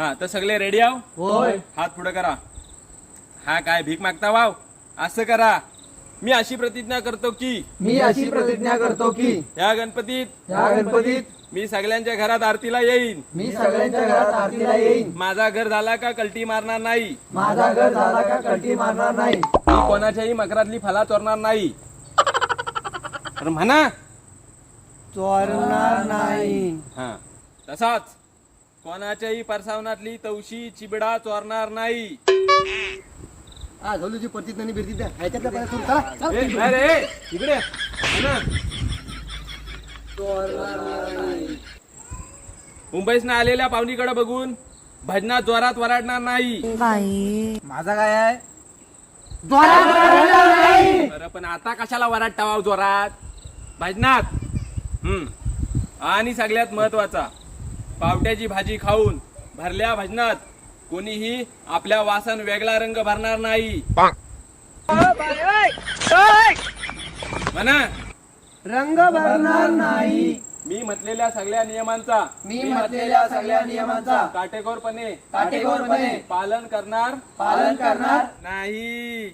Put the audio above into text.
हा तर सगळे रेडी आहो? होय. हात पुढे करा. हा काय भीक मागता वाव? असं करा. मी अशी प्रतिज्ञा करतो की मी अशी प्रतिज्ञा करतो की या गणपतीत या गणपतीत मी सगळ्यांच्या घरात आरतीला येईन. मी सगळ्यांच्या घरात आरतीला येईन. माझा घर झाला का कलटी मारणार नाही? माझा घर झाला का कल्टी मारणार नाही? मी कोणाच्याही मकरातली फला चोरणार नाही. तर म्हणा. चोरणार नाही. हा तसाच. कोणाच्याही परसावनातली तवशी चिबडा चोरणार नाही. हा झोलूची ह्याच्यातल्या. चल. ए, नाही रे, ए, इकडे म्हणा. मुंबईसनं आलेल्या पाहुणीकडे बघून भजनात जोरात वराडणार नाही. माझा काय आहे? बरं पण आता कशाला वराडता वाव जोरात? भजनात. हम्म. आणि सगळ्यात महत्त्वाचा. पावट्याची भाजी खाऊन भरल्या भजनात कोणीही आपल्या वासन वेगळा रंग भरणार नाही. म्हणा. रंग भरणार नाही. मी म्हटलेल्या सगळ्या नियमांचा. मी म्हटलेल्या सगळ्या नियमांचा. काटेकोरपणे. काटेकोरपणे. पालन करणार पालन करणार नाही.